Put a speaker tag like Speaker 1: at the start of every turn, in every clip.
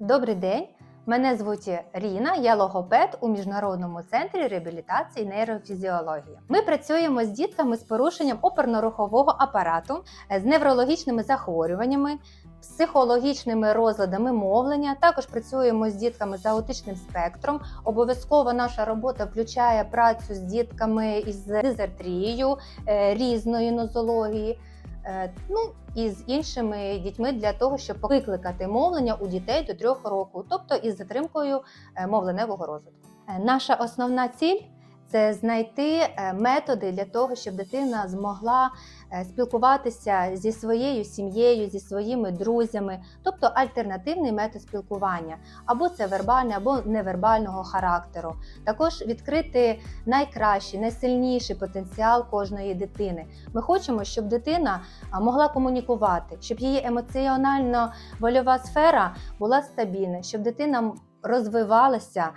Speaker 1: Добрий день! Мене звуть Ріна, я логопед у Міжнародному центрі реабілітації нейрофізіології. Ми працюємо з дітками з порушенням опорно-рухового апарату, з неврологічними захворюваннями, психологічними розладами мовлення. Також працюємо з дітками з аутичним спектром. Обов'язково наша робота включає працю з дітками із дизартрією, е, різної нозології. Е, Ну і з іншими дітьми для того, щоб викликати мовлення у дітей до трьох років, тобто із затримкою е, мовленевого розвитку. Е, Наша основна ціль це знайти е, методи для того, щоб дитина змогла е, спілкуватися зі своєю сім'єю, зі своїми друзями, тобто альтернативний метод спілкування, або це вербальний, або невербального характеру. Також відкрити найкращий, найсильніший потенціал кожної дитини. Ми хочемо, щоб дитина могла комунікувати, щоб її емоціонально вольова сфера була стабільна, щоб дитина розвивалася,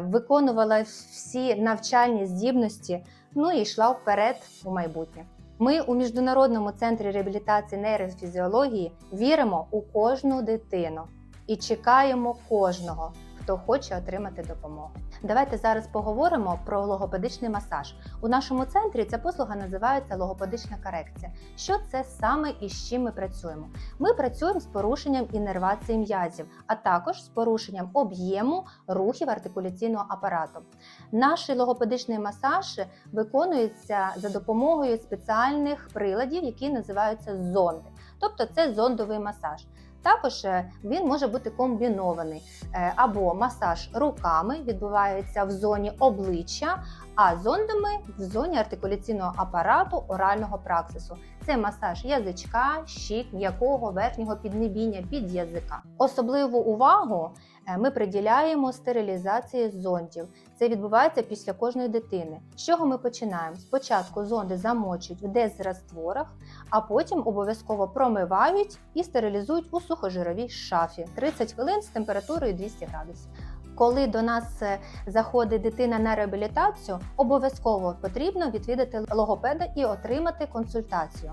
Speaker 1: виконувала всі навчальні здібності, ну і йшла вперед у майбутнє. Ми у Міжнародному центрі реабілітації нейрофізіології віримо у кожну дитину і чекаємо кожного, хто хоче отримати допомогу. Давайте зараз поговоримо про логопедичний масаж. У нашому центрі ця послуга називається логопедична корекція. Що це саме і з чим ми працюємо? Ми працюємо з порушенням іннервації м'язів, а також з порушенням об'єму рухів артикуляційного апарату. Наш логопедичний масаж виконується за допомогою спеціальних приладів, які називаються зонди. Тобто це зондовий масаж. Також е, він може бути комбінований Е, або масаж руками відбувається в зоні обличчя, а зондами в зоні артикуляційного апарату орального праксису. Це масаж язичка, щік, м'якого верхнього піднебіння під язика. Особливу увагу е, ми приділяємо стерилізації зондів. Це відбувається після кожної дитини. З чого ми починаємо? Спочатку зонди замочують в дезрастворах, а потім обов'язково промивають і стерилізують у сухожировій шафі 30 хвилин з температурою 200 градусів. Коли до нас е, заходить дитина на реабілітацію, обов'язково потрібно відвідати логопеда і отримати консультацію.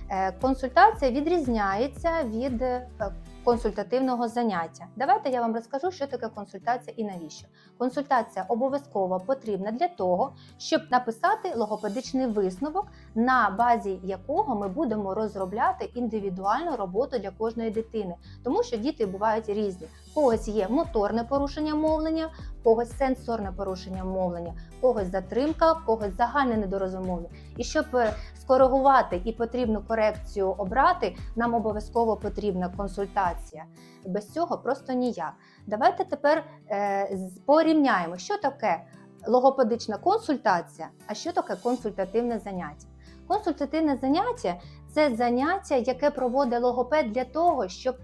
Speaker 1: Консультація відрізняється від е, консультативного заняття. Давайте я вам розкажу, що таке консультація і навіщо. Консультація обов'язково потрібна для того, щоб написати логопедичний висновок, на базі якого ми будемо розробляти індивідуальну роботу для кожної дитини, тому що діти бувають різні. Когось є моторне порушення мовлення, когось сенсорне порушення мовлення, когось затримка, в когось загальне недорозумовлення. І щоб е, скоригувати і потрібну корекцію обрати, нам обов'язково потрібна консультація. Без цього просто ніяк. Давайте тепер е, порівняємо, що таке логопедична консультація, а що таке консультативне заняття. Консультативне заняття це заняття, яке проводить логопед для того, щоб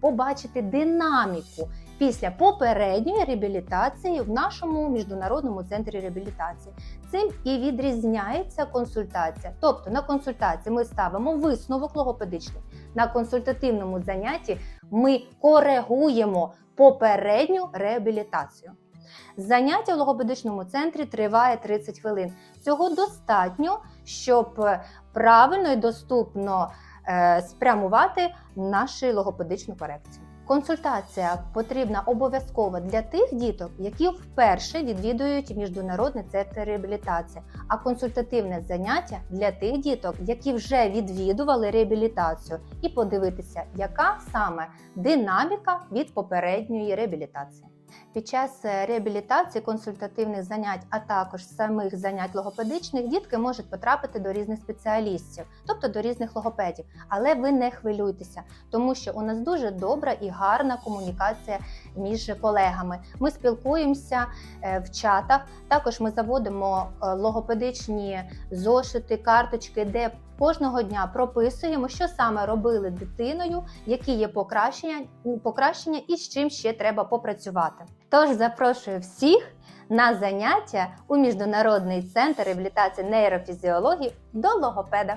Speaker 1: побачити динаміку після попередньої реабілітації в нашому міжнародному центрі реабілітації. Цим і відрізняється консультація. Тобто на консультації ми ставимо висновок логопедичний. На консультативному занятті ми коригуємо попередню реабілітацію. Заняття в логопедичному центрі триває 30 хвилин. Цього достатньо, щоб е, правильно і доступно е, спрямувати нашу логопедичну корекцію. Консультація потрібна обов'язково для тих діток, які вперше відвідують міжнародний центр реабілітації, а консультативне заняття для тих діток, які вже відвідували реабілітацію, і подивитися, яка саме динаміка від попередньої реабілітації. Під час е, реабілітації консультативних занять, а також самих занять логопедичних, дітки можуть потрапити до різних спеціалістів, тобто до різних логопедів. Але ви не хвилюйтеся, тому що у нас дуже добра і гарна комунікація між колегами. Ми спілкуємося е, в чатах. Також ми заводимо е, логопедичні зошити, карточки, де кожного дня прописуємо, що саме робили дитиною, які є покращення, покращення і з чим ще треба попрацювати. Тож запрошую всіх на заняття у Міжнародний центр реабілітації нейрофізіології до логопеда.